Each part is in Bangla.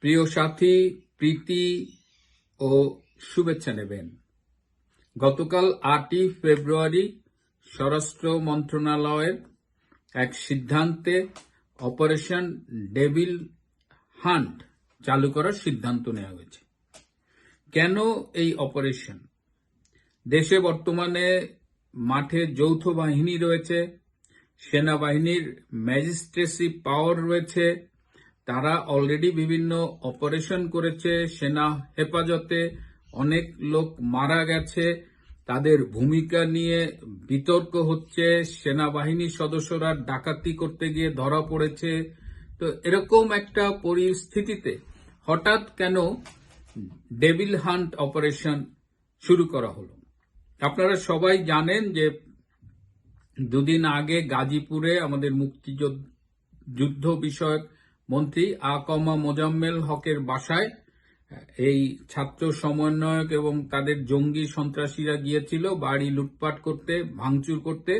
প্রিয় সাথী, প্রীতি ও শুভেচ্ছা নেবেন। গতকাল আটই ফেব্রুয়ারি স্বরাষ্ট্র মন্ত্রণালয়ের এক সিদ্ধান্তে অপারেশন ডেভিল হান্ট চালু করার সিদ্ধান্ত নেওয়া হয়েছে। কেন এই অপারেশন? দেশে বর্তমানে মাঠে যৌথ বাহিনী রয়েছে, সেনাবাহিনীর ম্যাজিস্ট্রেসি পাওয়ার রয়েছে তারা অলরেডি বিভিন্ন অপারেশন করেছে, সেনা হেফাজতে অনেক লোক মারা গেছে, তাদের ভূমিকা নিয়ে বিতর্ক হচ্ছে, সেনাবাহিনীর সদস্যরা ডাকাতি করতে গিয়ে ধরা পড়েছে। তো এরকম একটা পরিস্থিতিতে হঠাৎ কেন ডেভিল হান্ট অপারেশন শুরু করা হলো? আপনারা সবাই জানেন যে দুদিন আগে গাজীপুরে আমাদের মুক্তিযুদ্ধ বিষয়ক মন্ত্রী আকমা মোজাম্মেল হকের বাসায়, এই ছাত্র সমন্বয়ক এবং তাদের জঙ্গি সন্ত্রাসীরা গিয়েছিল, বাড়ি লুটপাট করতে, ভাঙচুর করতে।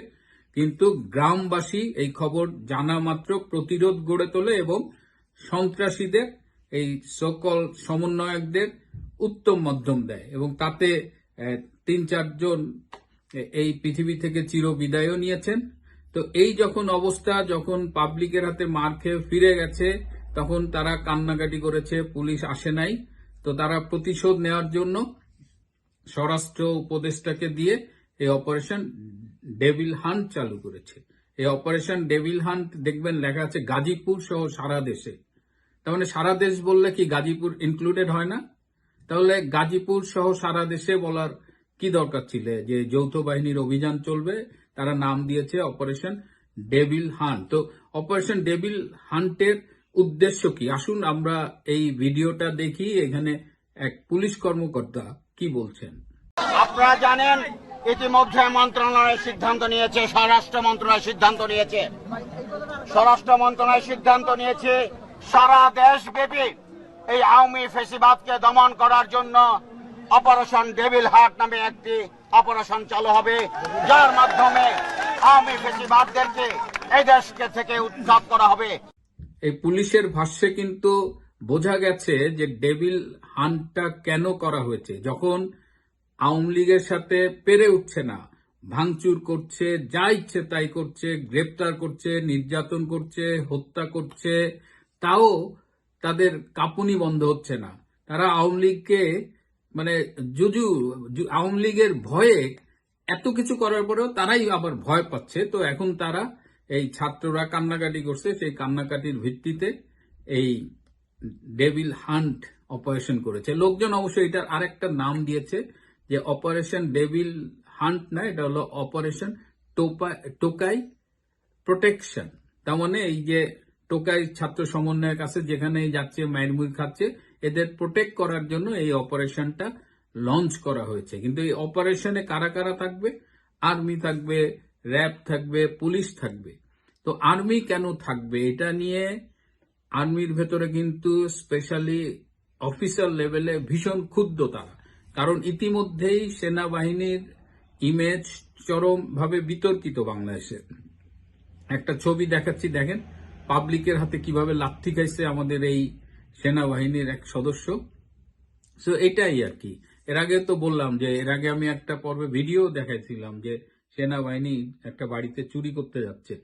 কিন্তু গ্রামবাসী এই খবর জানা মাত্র প্রতিরোধ গড়ে তোলে এবং সন্ত্রাসীদের, এই সকল সমন্বয়কদের উত্তম মাধ্যম দেয় এবং তাতে তিন চারজন এই পৃথিবী থেকে চির বিদায়ও নিয়েছেন। তো এই যখন অবস্থা, যখন পাবলিকের হাতে মার খেয়ে ফিরে গেছে, তখন তারা কান্নাকাটি করেছে, পুলিশ আসে নাই। তো তারা প্রতিশোধ নেওয়ার জন্য স্বরাষ্ট্র উপদেষ্টাকে দিয়ে এই অপারেশন ডেভিল হান্ট চালু করেছে। এই অপারেশন ডেভিল হান্ট, দেখবেন লেখা আছে, গাজীপুর সহ সারা দেশে। তার মানে সারা দেশ বললে কি গাজীপুর ইনক্লুডেড হয় না? তাহলে গাজীপুর সহ সারা দেশে বলার কি দরকার ছিল? যে যৌথ বাহিনীর অভিযান চলবে তারা নাম দিয়েছে অপারেশন ডেভিল হান্ট। তো অপারেশন ডেভিল হান্টের উদ্দেশ্য কি? আসুন আমরা এই ভিডিওটা দেখি, এখানে এক পুলিশ কর্মকর্তা কি বলছেন। আপনারা জানেন, ইতিমধ্যে মন্ত্রণালয় সিদ্ধান্ত নিয়েছে, স্বরাষ্ট্র মন্ত্রণালয় সিদ্ধান্ত নিয়েছে। স্বরাষ্ট্র মন্ত্রণালয় সিদ্ধান্ত নিয়েছে, সারা দেশব্যাপী এই আওয়ামী ফেসিবাদকে দমন করার জন্য অপারেশন ডেভিল হার্ট নামে একটি অপারেশন চালু হবে, যার মাধ্যমে আওয়ামী ফেসিবাদদেরকে এই দেশকে থেকে উৎখাত করা হবে। এই পুলিশের ভাষ্যে কিন্তু বোঝা গেছে যে ডেভিল হান্টটা কেন করা হয়েছে, যখন আওয়ামী লীগের সাথে পেরে উঠছে না, ভাঙচুর করছে, যা ইচ্ছে তাই করছে, গ্রেপ্তার করছে, নির্যাতন করছে, হত্যা করছে, তাও তাদের কাঁপুনি বন্ধ হচ্ছে না। তারা আওয়ামী লীগকে মানে জু- আওয়ামী লীগের ভয়ে এত কিছু করার পরেও তারাই আবার ভয় পাচ্ছে। তো এখন তারা এই ছাত্ররা কান্নাকাটি করছে, সেই কান্নাকাটির ভিত্তিতে এই ডেভিল হান্ট অপারেশন করেছে। লোকজন অবশ্যই এটার আরেকটা নাম দিয়েছে যে অপারেশন ডেভিল হান্ট না, এটা হলো অপারেশন টোকাই প্রোটেকশন। তার মানে এই যে টোকাই ছাত্র সমন্বয়ের কাছে যেখানে যাচ্ছে মাইনমুই খাচ্ছে এদের প্রোটেক্ট করার জন্য এই অপারেশনটা লঞ্চ করা হয়েছে। কিন্তু এই অপারেশনে কারা কারা থাকবে? আর্মি থাকবে র্যাব থাকবে পুলিশ থাকবে। তো আর্মি কেন থাকবে? এটা নিয়ে আর্মির ভেতরে কিন্তু স্পেশালি অফিসার লেভেলে ভীষণ ক্ষুব্ধ তারা। কারণ ইতিমধ্যেই সেনাবাহিনীর ইমেজ চরমভাবে বিতর্কিত বাংলাদেশে। একটা ছবি দেখাচ্ছি, দেখেন। পাবলিকের হাতে কীভাবে লাথি খাইছে আমাদের এই সেনাবাহিনীর এক সদস্য। সো এটাই আর কি। এর আগে তো বললাম যে, এর আগে আমি একটা পর্বে ভিডিও দেখাইছিলাম যে, সেনাবাহিনী একটা বাড়িতে চুরি করতে যাচ্ছে,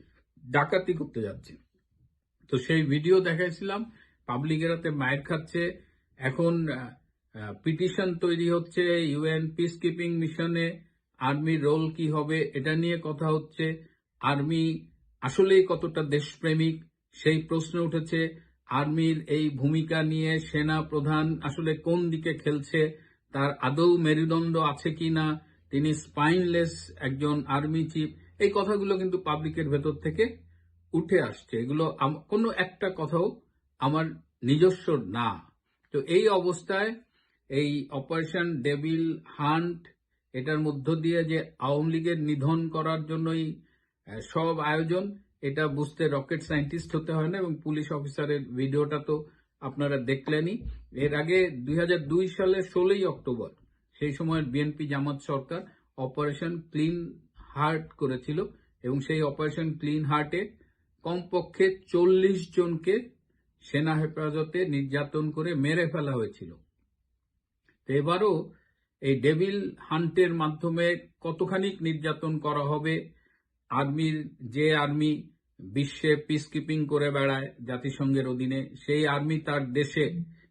ডাকাতি করতে যাচ্ছে। তো সেই ভিডিও দেখাইছিলাম পাবলিকের হাতে মায়ের খাচ্ছে। এখন পিটিশন তৈরি হচ্ছে ইউএন পিস কিপিং মিশনে আর্মির রোল কি হবে, এটা নিয়ে কথা হচ্ছে। আর্মি আসলেই কতটা দেশপ্রেমিক, সেই প্রশ্ন উঠেছে। আর্মির এই ভূমিকা নিয়ে সেনা প্রধান আসলে কোন দিকে খেলছে, তার আদৌ মেরুদণ্ড আছে কিনা, তিনি স্পাইনলেস একজন আর্মি চিফ, এই কথাগুলো কিন্তু পাবলিকের ভেতর থেকে উঠে আসছে। এগুলো কোনো একটা কথাও আমার নিজস্ব না। তো এই অবস্থায় এই অপারেশন ডেভিল হান্ট, এটার মধ্য দিয়ে যে আওয়ামী লীগের নিধন করার জন্যই সব আয়োজন এটা বুঝতে রকেট সায়েন্টিস্ট হতে হয় না এবং পুলিশ অফিসারের ভিডিওটা তো আপনারা দেখলেনই। এর আগে দুই হাজার দুই সালের ষোলোই অক্টোবর, সেই সময় বিএনপি জামাত সরকার অপারেশন ক্লিন হার্ট করেছিল এবং সেই অপারেশন ক্লিন হার্টে কমপক্ষে চল্লিশ জনকে সেনা হেফাজতে নির্যাতন করে মেরে ফেলা হয়েছিল। এবারও এই ডেভিল হান্টের মাধ্যমে কতখানি নির্যাতন করা হবে আর্মির, যে আর্মি বিশ্বে পিস কিপিং করে বেড়ায় জাতিসংঘের অধীনে, সেই আর্মি তার দেশে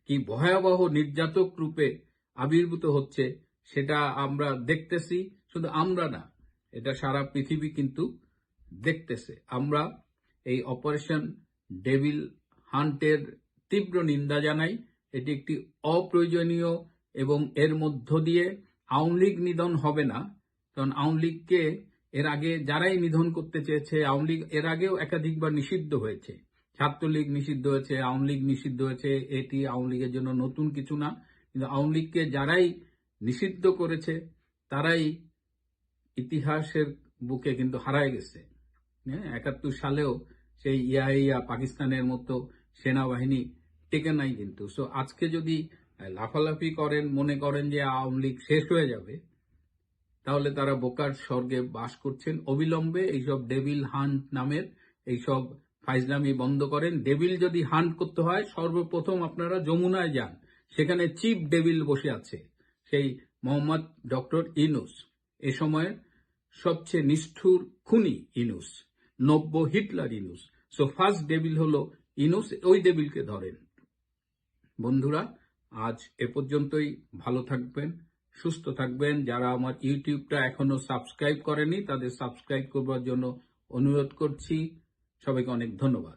কি ভয়াবহ নির্যাতক রূপে আবির্ভূত হচ্ছে, সেটা আমরা দেখতেছি, শুধু আমরা না, এটা সারা পৃথিবী কিন্তু দেখতেছে। আমরা এই অপারেশন ডেভিল হান্টের তীব্র নিন্দা জানাই। এটি একটি অপ্রয়োজনীয় এবং এর মধ্য দিয়ে আওয়ামী লীগ নিধন হবে না, কারণ আওয়ামী লীগকে এর আগে যারাই নিধন করতে চেয়েছে, আওয়ামী লীগ এর আগেও একাধিকবার নিষিদ্ধ হয়েছে। ছাত্রলীগ নিষিদ্ধ হয়েছে, আওয়ামী লীগ নিষিদ্ধ হয়েছে, এটি আওয়ামী লীগের জন্য নতুন কিছু না। কিন্তু আওয়ামী লীগকে যারাই নিষিদ্ধ করেছে, তারাই ইতিহাসের বুকে কিন্তু হারায় গেছে। হ্যাঁ একাত্তর সালেও সেই ইয়া পাকিস্তানের মতো সেনাবাহিনী টেকে নাই কিন্তু। সো আজকে যদি লাফালাফি করেন, মনে করেন যে আওয়ামী লীগ শেষ হয়ে যাবে তাহলে তারা বোকার স্বর্গে বাস করছেন। অবিলম্বে এইসব ডেভিল হান্ট নামের এইসব ফাইজলামি বন্ধ করেন। ডেভিল যদি হান্ট করতে হয়, সর্বপ্রথম আপনারা যমুনায় যান। সেখানে চিফ ডেভিল বসে আছে, সেই মোহাম্মদ ডক্টর ইনুস। এ সময় সবচেয়ে নিষ্ঠুর খুনি ইনুস, নব্য Hitler Yunus. So first devil হলো ইনুস, ওই ডেভিলকে ধরেন। বন্ধুরা, আজ এ পর্যন্তই। ভালো থাকবেন। সুস্থ থাকবেন। যারা আমার ইউটিউবটা এখনও সাবস্ক্রাইব করেনি, তাদের সাবস্ক্রাইব করবার জন্য অনুরোধ করছি। সবাইকে অনেক ধন্যবাদ।